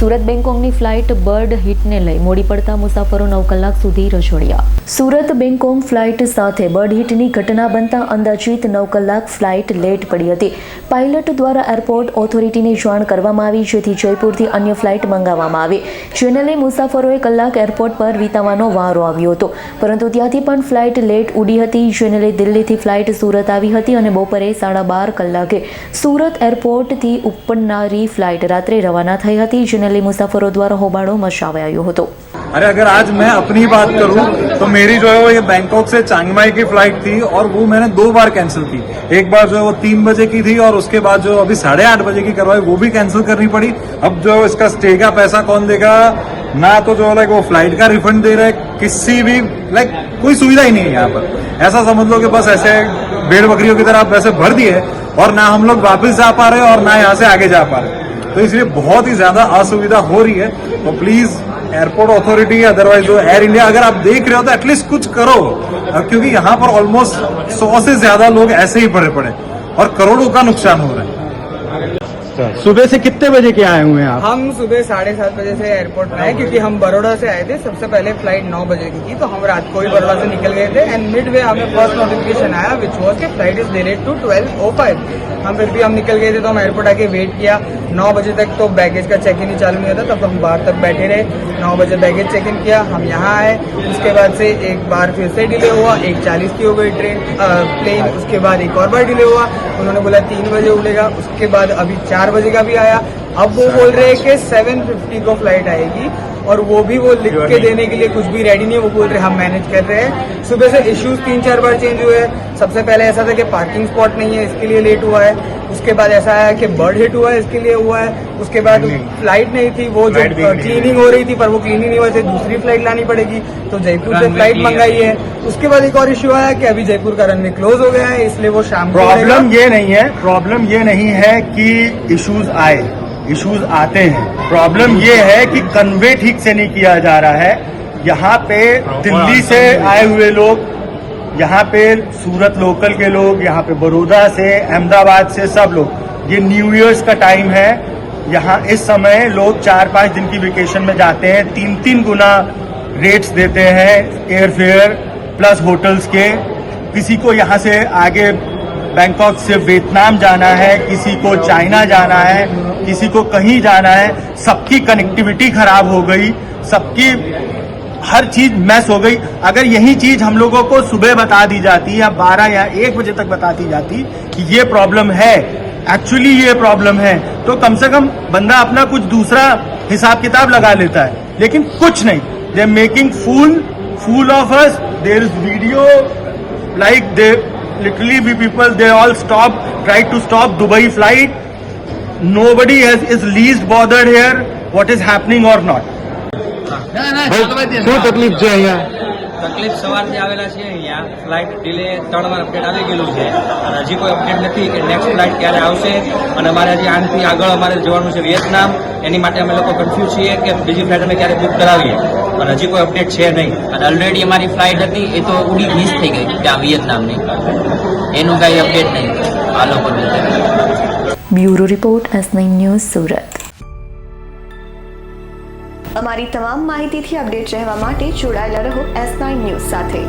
સુરત બેંગકોંગની flight bird હિટને લઈ મોડી પડતા મુસાફરો નવ કલાક સુધી રજોડ્યા સુરત બેંગકોંગ ફ્લાઇટ સાથે બર્ડ હિટની ઘટના બનતા અંદાજિત નવ કલાક ફ્લાઇટ લેટ પડી હતી. પાયલટ દ્વારા એરપોર્ટ ઓથોરિટીને જાણ કરવામાં આવી, જેથી જયપુરથી અન્ય ફ્લાઇટ મંગાવવામાં આવી. જેને લઈ મુસાફરોએ કલાક એરપોર્ટ પર વિતાવાનો વારો આવ્યો હતો. પરંતુ ત્યાંથી પણ ફ્લાઇટ લેટ ઉડી હતી. જેને લઈ દિલ્હીથી ફ્લાઇટ સુરત આવી હતી અને બપોરે સાડા બાર કલાકે સુરત એરપોર્ટથી ઉપડનારી ફ્લાઇટ રાત્રે રવાના થઈ હતી. જેને લઈ મુસાફરો દ્વારા હોબાળો મચાવાયો હતો अरे अगर आज मैं अपनी बात करूं तो मेरी जो है वो ये बैंकॉक से चांगमाई की फ्लाइट थी और वो मैंने दो बार कैंसिल की एक बार जो है वो तीन बजे की थी और उसके बाद जो अभी साढ़े आठ बजे की करवाई वो भी कैंसिल करनी पड़ी अब जो है इसका स्टे का पैसा कौन देगा ना तो जो लाइक वो फ्लाइट का रिफंड दे रहे किसी भी लाइक कोई सुविधा ही नहीं है यहाँ पर ऐसा समझ लो कि बस ऐसे भेड़ बकरियों की तरह आप वैसे भर दिए और ना हम लोग वापस जा पा रहे और ना यहाँ से आगे जा पा रहे तो इसलिए बहुत ही ज़्यादा असुविधा हो रही है। तो प्लीज़ एयरपोर्ट अथॉरिटी अदरवाइज़ जो एयर इंडिया अगर आप देख रहे हो तो एटलीस्ट कुछ करो। क्योंकि यहाँ पर ऑलमोस्ट सौ से ज़्यादा लोग ऐसे ही पड़े पड़े और करोड़ों का नुकसान हो रहा है। सुबह से कितने बजे के आए हुए हैं आप? हम सुबह साढ़े सात बजे से एयरपोर्ट में आए क्योंकि हम बड़ोड़ा से आए थे। सबसे पहले फ़्लाइट नौ बजे की थी तो हम रात को ही बड़ौदा से निकल गए थे। एंड मिड वे हमें फ़र्स्ट नोटिफिकेशन आया विच वॉज़ के flight is delayed to twelve oh five हम फिर भी हम निकल गए थे तो हम एयरपोर्ट आके वेट किया। नौ बजे तक तो बैगेज का चेक इन ही चालू नहीं होता तब हम बाहर तक बैठे रहे। नौ बजे बैगेज चेक इन किया हम यहाँ आए। उसके बाद से एक बार फिर से डिले हुआ एक चालीस की हो गई ट्रेन प्लेन उसके बाद एक और बार डिले हुआ। उन्होंने बोला तीन बजे उड़ेगा। उसके बाद अभी चार बजे का भी आया अब वो बोल रहे हैं कि सेवन फिफ्टी को फ़्लाइट आएगी और वो भी वो लिख के देने के लिए कुछ भी रेडी नहीं है वो बोल रहे हम मैनेज कर रहे हैं। सुबह से इश्यूज़ तीन चार बार चेंज हुए हैं। सबसे पहले ऐसा था कि पार्किंग स्पॉट नहीं है इसके लिए लेट हुआ है। उसके बाद ऐसा आया कि बर्ड हिट हुआ है इसके लिए हुआ है। उसके बाद फ़्लाइट नहीं थी वो जो क्लीनिंग हो रही थी पर वो क्लीनिंग नहीं हुई थी दूसरी फ़्लाइट लानी पड़ेगी। तो जयपुर से फ़्लाइट मंगाई है। उसके बाद एक और इश्यू आया कि अभी जयपुर का रनवे क्लोज हो गया है इसलिए वो शाम प्रॉब्लम ये नहीं है प्रॉब्लम ये नहीं है कि इश्यूज़ आए। इश्यूज़ आते हैं। प्रॉब्लम ये है कि कन्वे ठीक से नहीं किया जा रहा है। यहाँ पे दिल्ली से आए हुए लोग यहाँ पे सूरत लोकल के लोग यहाँ पे बड़ौदा से अहमदाबाद से सब लोग। ये न्यू ईयर्स का टाइम है। यहाँ इस समय लोग चार पाँच दिन की वेकेशन में जाते हैं। तीन तीन गुना रेट्स देते हैं एयरफेयर प्लस होटल्स के। किसी को यहाँ से आगे बैंकॉक से वियतनाम जाना है, किसी को चाइना जाना है, किसी को कहीं जाना है, सबकी कनेक्टिविटी खराब हो गई, सबकी हर चीज़ मैस हो गई। अगर यही चीज़ हम लोगों को सुबह बता दी जाती या 12 या एक बजे तक बता दी जाती कि ये प्रॉब्लम है एक्चुअली ये प्रॉब्लम है तो कम से कम बंदा अपना कुछ दूसरा हिसाब किताब लगा लेता है। लेकिन कुछ नहीं they making fool fool of us there is video like they literally we people they all stop tried to stop dubai flight. Nobody has is least bothered here what is happening or not. શું તકલીફ છે અહીંયા? તકલીફ સવારથી આવેલા છે અહીંયા. Flight delay ત્રણ વાર અપડેટ આવી ગયેલું છે. અને હજી કોઈ અપડેટ નથી કે નેક્સ્ટ ફ્લાઇટ ક્યારે આવશે. અને અમારે હજી આનાથી આગળ અમારે જવાનું છે વિયેતનામ. એની માટે અમે લોકો કન્ફ્યુઝ છીએ કે બીજી ફ્લાઇટ અમે ક્યારે બુક કરાવીએ. અને હજી કોઈ અપડેટ છે નહીં. અને ઓલરેડી અમારી ફ્લાઇટ હતી એ તો ઉડી મિસ થઈ ગઈ ત્યાં વિયેતનામની. એનું કાંઈ અપડેટ નહીં. આ લોકોનું bureau report S nine news Surat. અમારી તમામ માહિતીથી અપડેટ રહેવા માટે જોડાયેલા રહો એસ નાઇન ન્યૂઝ સાથે.